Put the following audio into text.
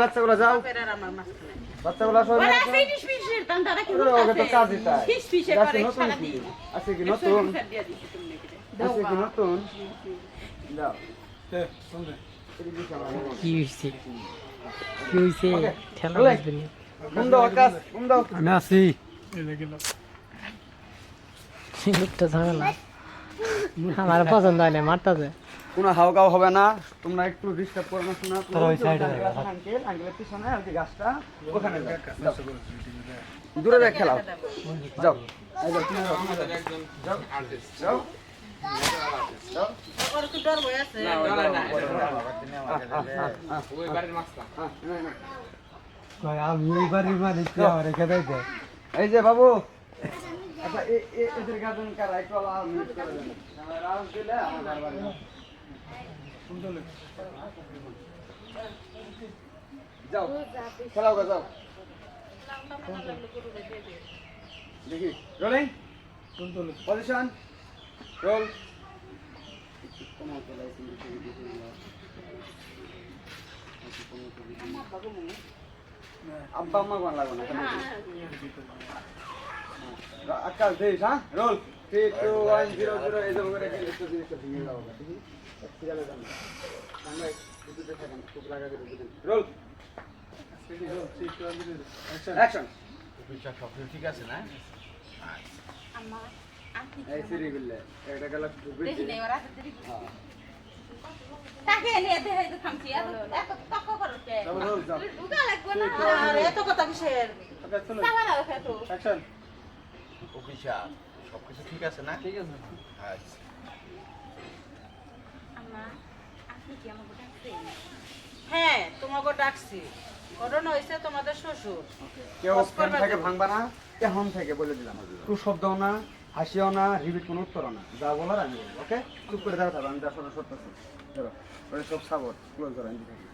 বাচ্চাগুলো যাও। বাচ্চাগুলো কি কি? দিন আছে কি নতুন? আছে কি নতুন? যাও এ, শুনবে? এদিকে দিছি আমার মনে হয়। কি হইছে? কি হইছে? ঠেলা আমি আছি। লোকটা ঝামেলা। আমার পছন্দ হয় না মারতাছে কোনো হাওকাও হবে না তোমরা একটু ডিস্টার্ব করো না শোনা। তোরা ওই এ আঙ্কেল আঙ্কেলের পিছনে আর কি গাছটা ওখানে। দূরে দেখ খেলাও। যাও। এই কি হয়ে হ্যাঁ। কই, আমি এই বাড়ির মালিক, তুই আমার রেখে দেয়। এই যে বাবু আচ্ছা এদের গাজন কারা একটু আলাদা মিট করে দেন আমার দিলে আমার বারবার না। যাও খেলাও গো যাও দেখি রোলিং পজিশন রোল আব্বা আম্মা কোন লাগবে না? আকাশ দেশ হ্যাঁ? Roll. Three two one zero zero এই যে করে একটু জিনিসটা ভেঙে যান আমরা খুব লাগা করে দিবেন রোল। অ্যাকশন আম্মা আপনি এই সিরি গুলে একটা গেল দেখি নেই ওরা তাকে নিয়ে দেখাই তো খামছি এত এত সবকিছু ঠিক আছে না? ঠিক আছে। আচ্ছা ডাকছেন? হ্যাঁ তোমাকে ডাকছি। ঘটনা হয়েছে তোমাদের শ্বশুর। কেউ থেকে ভাঙবা না। এখন থেকে বলে দিলাম টু শব্দও না হাসিও না রিপিট কোনো উত্তরও না। যা বলার আমি ওকে? চুপ করে দাঁড়াতে হবে আমি যা শোনা সত্য সব সাবর। ক্লোজ করো আমি দেখি